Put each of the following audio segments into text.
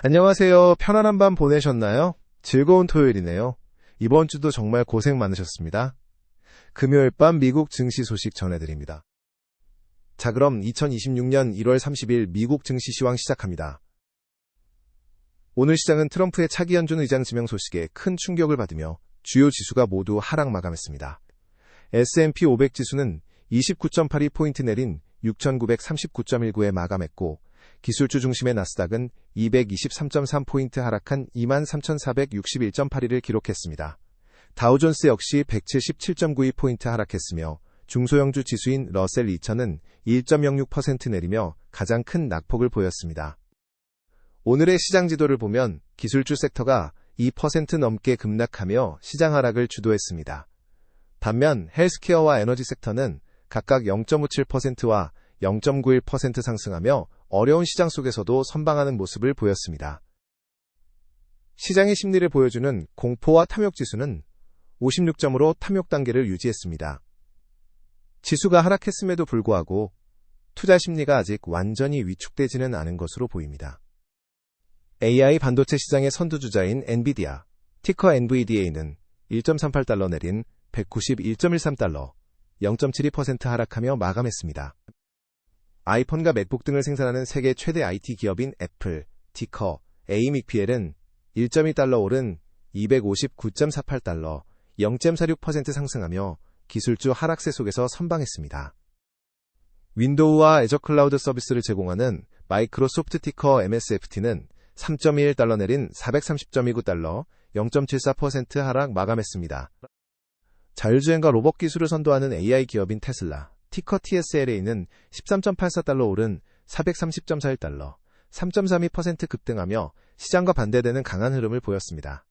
안녕하세요. 편안한 밤 보내셨나요? 즐거운 토요일이네요. 이번 주도 정말 고생 많으셨습니다. 금요일 밤 미국 증시 소식 전해드립니다. 자, 그럼 2026년 1월 30일 미국 증시 시황 시작합니다. 오늘 시장은 트럼프의 차기 연준 의장 지명 소식에 큰 충격을 받으며 주요 지수가 모두 하락 마감했습니다. S&P 500 지수는 29.82포인트 내린 6,939.19에 마감했고 기술주 중심의 나스닥은 223.3포인트 하락한 23,461.82를 기록했습니다. 다우존스 역시 177.92포인트 하락했으며 중소형주 지수인 러셀 2000은 1.06% 내리며 가장 큰 낙폭을 보였습니다. 오늘의 시장 지도를 보면 기술주 섹터가 2% 넘게 급락하며 시장 하락을 주도했습니다. 반면 헬스케어와 에너지 섹터는 각각 0.57%와 0.91% 상승하며 어려운 시장 속에서도 선방하는 모습을 보였습니다. 시장의 심리를 보여주는 공포와 탐욕 지수는 56점으로 탐욕 단계를 유지했습니다. 지수가 하락했음에도 불구하고 투자 심리가 아직 완전히 위축되지는 않은 것으로 보입니다. AI 반도체 시장의 선두주자인 엔비디아, 티커 NVDA는 1.38달러 내린 191.13달러, 0.72% 하락하며 마감했습니다. 아이폰과 맥북 등을 생산하는 세계 최대 IT 기업인 애플, 티커, AMPL은 1.2달러 오른 259.48달러, 0.46% 상승하며 기술주 하락세 속에서 선방했습니다. 윈도우와 애저 클라우드 서비스를 제공하는 마이크로소프트 티커 MSFT는 3.21달러 내린 430.29달러, 0.74% 하락 마감했습니다. 자율주행과 로봇 기술을 선도하는 AI 기업인 테슬라, 티커 TSLA는 13.84달러 오른 430.41달러, 3.32% 급등하며 시장과 반대되는 강한 흐름을 보였습니다.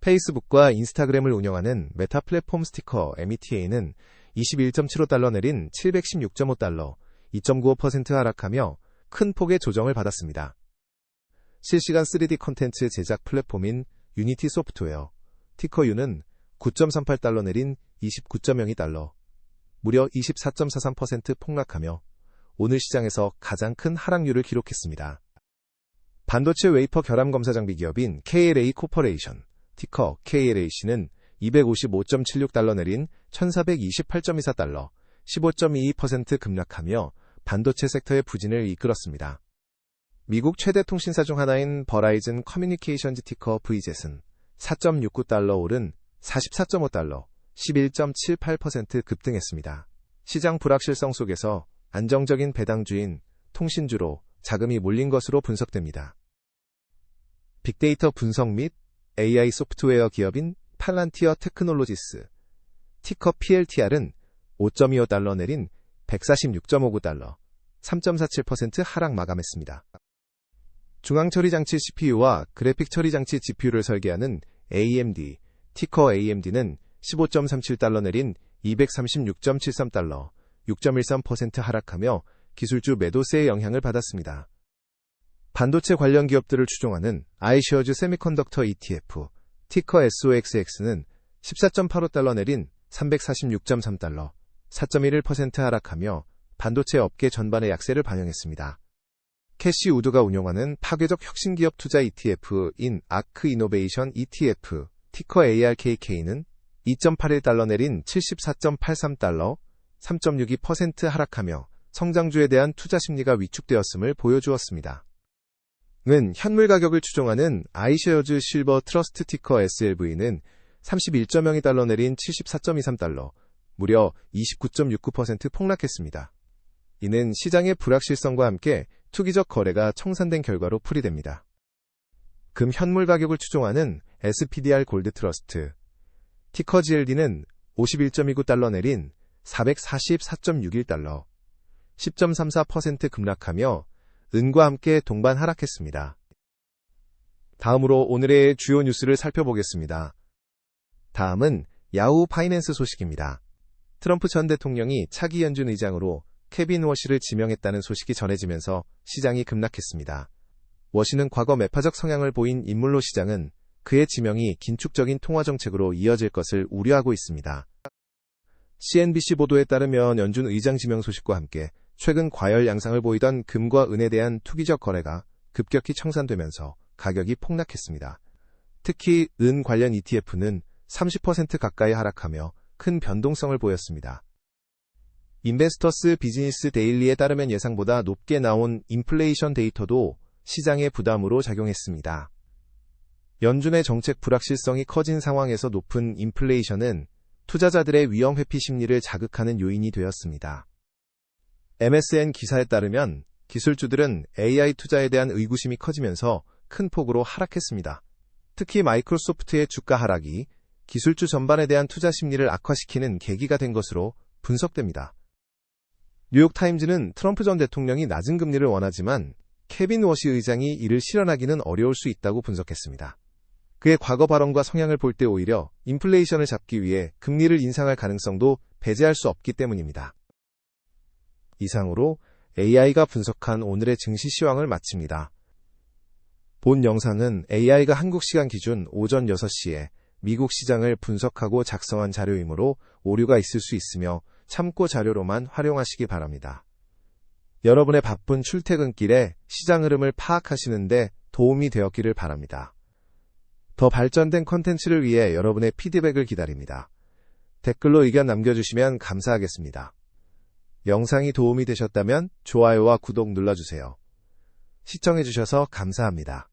페이스북과 인스타그램을 운영하는 메타 플랫폼 스티커 META는 21.75달러 내린 716.5달러, 2.95% 하락하며 큰 폭의 조정을 받았습니다. 실시간 3D 콘텐츠 제작 플랫폼인 유니티 소프트웨어, 티커유는 9.38달러 내린 29.02달러, 무려 24.43% 폭락하며 오늘 시장에서 가장 큰 하락률을 기록했습니다. 반도체 웨이퍼 결함 검사 장비 기업인 KLA 코퍼레이션, 티커 KLAC는 255.76달러 내린 1428.24달러, 15.22% 급락하며 반도체 섹터의 부진을 이끌었습니다. 미국 최대 통신사 중 하나인 버라이즌 커뮤니케이션즈 티커 VZ은 4.69달러 오른 44.5달러, 11.78% 급등했습니다. 시장 불확실성 속에서 안정적인 배당주인 통신주로 자금이 몰린 것으로 분석됩니다. 빅데이터 분석 및 AI 소프트웨어 기업인 팔란티어 테크놀로지스, 티커 PLTR은 5.25달러 내린 146.59달러, 3.47% 하락 마감했습니다. 중앙처리장치 CPU와 그래픽 처리장치 GPU를 설계하는 AMD, 티커 AMD는 15.37달러 내린 236.73달러, 6.13% 하락하며 기술주 매도세의 영향을 받았습니다. 반도체 관련 기업들을 추종하는 아이시어즈 세미컨덕터 ETF, 티커 SOXX는 14.85달러 내린 346.3달러, 4.11% 하락하며 반도체 업계 전반의 약세를 반영했습니다. 캐시 우드가 운용하는 파괴적 혁신기업 투자 ETF인 아크 이노베이션 ETF, 티커 ARKK는 2.81달러 내린 74.83달러, 3.62% 하락하며 성장주에 대한 투자 심리가 위축되었음을 보여주었습니다. 는 현물 가격을 추종하는 아이쉐어즈 실버 트러스트 티커 SLV는 31.02달러 내린 74.23달러, 무려 29.69% 폭락했습니다. 이는 시장의 불확실성과 함께 투기적 거래가 청산된 결과로 풀이됩니다. 금 현물 가격을 추종하는 SPDR 골드 트러스트, 티커 GLD는 51.29달러 내린 444.61달러, 10.34% 급락하며 은과 함께 동반 하락했습니다. 다음으로 오늘의 주요 뉴스를 살펴보겠습니다. 다음은 야후 파이낸스 소식입니다. 트럼프 전 대통령이 차기 연준 의장으로 케빈 워시를 지명했다는 소식이 전해지면서 시장이 급락했습니다. 워시는 과거 매파적 성향을 보인 인물로 시장은 그의 지명이 긴축적인 통화 정책으로 이어질 것을 우려하고 있습니다. CNBC 보도에 따르면 연준 의장 지명 소식과 함께 최근 과열 양상을 보이던 금과 은에 대한 투기적 거래가 급격히 청산되면서 가격이 폭락했습니다. 특히 은 관련 ETF는 30% 가까이 하락하며 큰 변동성을 보였습니다. 인베스터스 비즈니스 데일리에 따르면 예상보다 높게 나온 인플레이션 데이터도 시장의 부담으로 작용했습니다. 연준의 정책 불확실성이 커진 상황에서 높은 인플레이션은 투자자들의 위험 회피 심리를 자극하는 요인이 되었습니다. MSN 기사에 따르면 기술주들은 AI 투자에 대한 의구심이 커지면서 큰 폭으로 하락했습니다. 특히 마이크로소프트의 주가 하락이 기술주 전반에 대한 투자 심리를 악화시키는 계기가 된 것으로 분석됩니다. 뉴욕타임즈는 트럼프 전 대통령이 낮은 금리를 원하지만 케빈 워시 의장이 이를 실현하기는 어려울 수 있다고 분석했습니다. 그의 과거 발언과 성향을 볼 때 오히려 인플레이션을 잡기 위해 금리를 인상할 가능성도 배제할 수 없기 때문입니다. 이상으로 AI가 분석한 오늘의 증시 시황을 마칩니다. 본 영상은 AI가 한국 시간 기준 오전 6시에 미국 시장을 분석하고 작성한 자료이므로 오류가 있을 수 있으며 참고 자료로만 활용하시기 바랍니다. 여러분의 바쁜 출퇴근길에 시장 흐름을 파악하시는데 도움이 되었기를 바랍니다. 더 발전된 컨텐츠를 위해 여러분의 피드백을 기다립니다. 댓글로 의견 남겨주시면 감사하겠습니다. 영상이 도움이 되셨다면 좋아요와 구독 눌러주세요. 시청해주셔서 감사합니다.